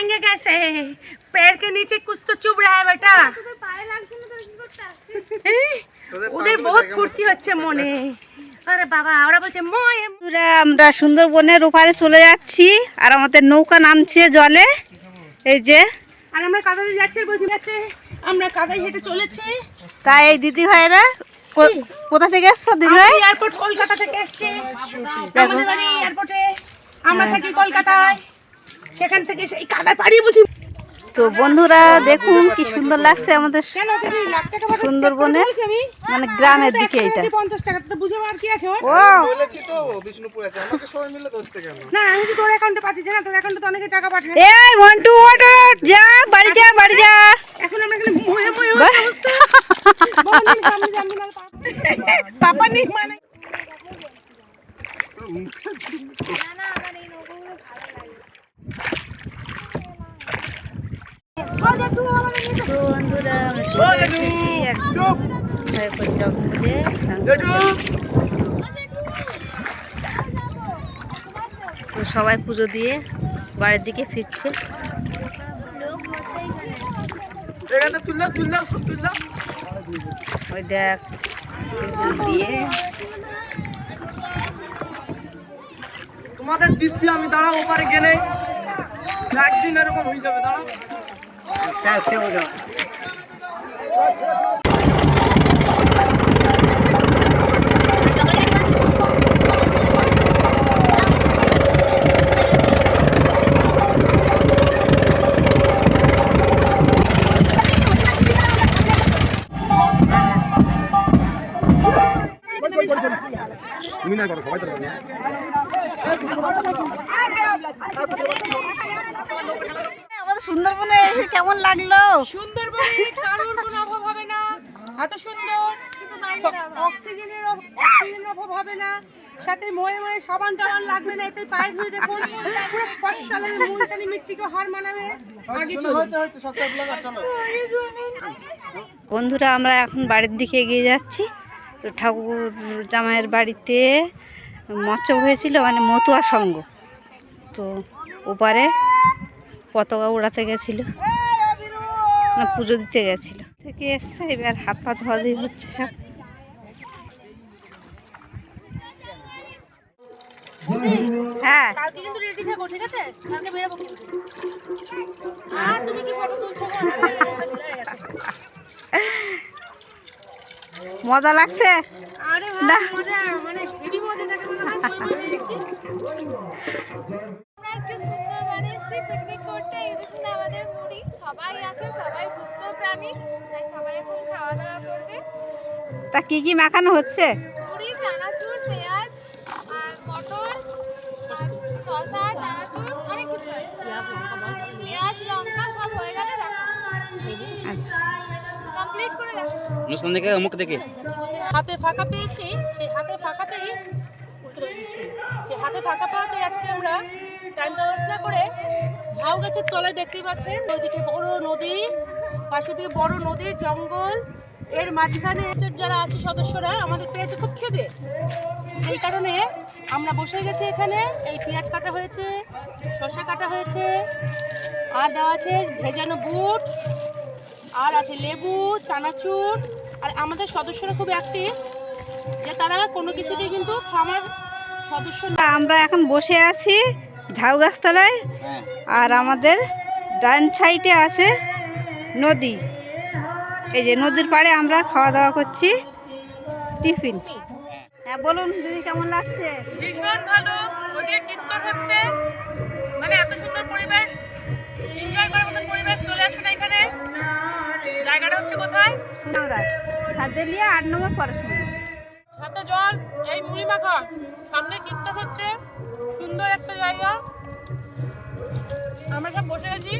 जाएंगे कैसे पैर के नीचे कुछ तो चुभ रहा है बेटा এই, ওদের বহুত ফুর্তি হচ্ছে মনে আরে বাবা ওরা বলছে ময় বন্ধুরা আমরা সুন্দরবনের ওপারে চলে যাচ্ছি আর আমাদের নৌকা নামছে জলে এই যে আর আমরা কাদাতে যাচ্ছি আর বলছি গেছে আমরা কাদায় হেঁটে চলেছি তাই এই দিদি ভাইরা কো- কোথা থেকে এসছো দিদি ভাই এয়ারপোর্ট কলকাতা থেকে এসছে আমাদের বাড়ি এয়ারপোর্টে আমরা থাকি কলকাতায় সেখান থেকে সেই কাদা পাড়িয়ে বলছি তো বন্ধুরা দেখুন কি সুন্দর লাগছে আমাদের আমি মানে গ্রামের দিকে এটা পঞ্চাশ টাকা তো বুঝে আর কি আছে ওর? ও বলেছি তো বিষ্ণুপুর আছে আমাকে সবাই মিলে ধরছে কেন না আমি তো তোর অ্যাকাউন্টে পাঠিয়েছি না তোর অ্যাকাউন্টে তো অনেকে টাকা পাঠায় এই মন্টু ওট ওট, যা বাড়ি যা বাড়ি যা এখন আমরা এখানে পাপা নেই মানে তো বন্ধুরা আমরা চলে এসেছি একদম ভয়ঙ্কর জঙ্গলে তো সবাই পুজো দিয়ে বাড়ির দিকে ফিরছে। ওই দেখ দিয়ে। তোমাদের দিচ্ছি আমি দাঁড়াও ওপারে গেলে একদিন এরকম হয়ে যাবে দাঁড়াও। তুমি না করো সবাই তো করো সুন্দরবনে এসে কেমন লাগল? সুন্দরবনে কারোর কোনো অভাব হবে না। এত সুন্দর। অক্সিজেনের অক্সিজেনের অভাব হবে না। সাথে ময়ে ময়ে সাবান টাবান লাগবে না এতে পায়ে ধুয়ে পুরো ফসলে মুলতানি মিট্টিকে হার মানাবে। আগে বন্ধুরা আমরা এখন বাড়ির দিকে এগিয়ে যাচ্ছি। তো ঠাকুর জামাইয়ের বাড়িতে মৎস্য হয়েছিল মানে মতুয়া সঙ্গ। তো ওপারে পতাকা উড়াতে গেছিল। না পুজো দিতে গেছিল। থেকে এসছে এবার হাত পা ধোয়া ধুই হচ্ছে সব। হ্যাঁ। কালকে কিন্তু রেডি থাকো ঠিক আছে কালকে বেরোবো কিন্তু আর তুমি কি ফটো তুলছো মজা লাগছে? আরে ভাই মজা মানে হেভি মজা লাগে মনে সবাই আছে সবাই সুস্থ প্রাণী তাই সবাই এখন খাওয়া দাওয়া করবে। তা কি কি মাখানো হচ্ছে? মুড়ি চানাচুর পেঁয়াজ আর মটর আর শসা চানাচুর অনেক কিছু আছে। পেঁয়াজ লঙ্কা সব হয়ে গেলে দেখো আচ্ছা। কমপ্লিট করে দেখো মুসকান দেখে মুখ দেখে। হাতে ফাঁকা পেয়েছি সেই হাতে ফাঁকাতেই উল্টো দিচ্ছি। সেই হাতে ফাঁকা পাওয়াতে আজকে আমরা টাইমটা ওয়েস্ট না করে ঝাউ গাছের তলায় দেখতেই পাচ্ছেন ওইদিকে বড় নদী, পাশে দিকে বড় নদী, জঙ্গল। এর মাঝখানে যারা আছে সদস্যরা, আমাদের পেয়েছে খুব খেদে। এই কারণে আমরা বসে গেছি এখানে। এই পেঁয়াজ কাটা হয়েছে শসা কাটা হয়েছে, আর দেওয়া আছে ভেজানো বুট, আর আছে লেবু, চানাচুর। আর আমাদের সদস্যরা খুব অ্যাক্টিভ যে তারা কোনো কিছুতেই কিন্তু খামার সদস্য আমরা এখন বসে আছি। ঝাউ গাছতলায় হ্যাঁ। আর আমাদের ডান সাইডে আছে নদী। এই যে নদীর পাড়ে আমরা খাওয়া দাওয়া করছি টিফিন। হ্যাঁ বলুন দিদি কেমন লাগছে? ভীষণ ভালো। ওদিকে কীর্তন হচ্ছে। মানে এত সুন্দর পরিবেশ। এনজয় করার মতন পরিবেশ চলে আসে এখানে। জায়গাটা হচ্ছে কোথায়? সোনামরাজ সাদেলিয়া আট নম্বর পড়াশোনা। সাথে জল এই মুড়ি মাখা সামনে কীর্তন হচ্ছে। সুন্দর একটা জায়গা। আমরা সব বসে গেছি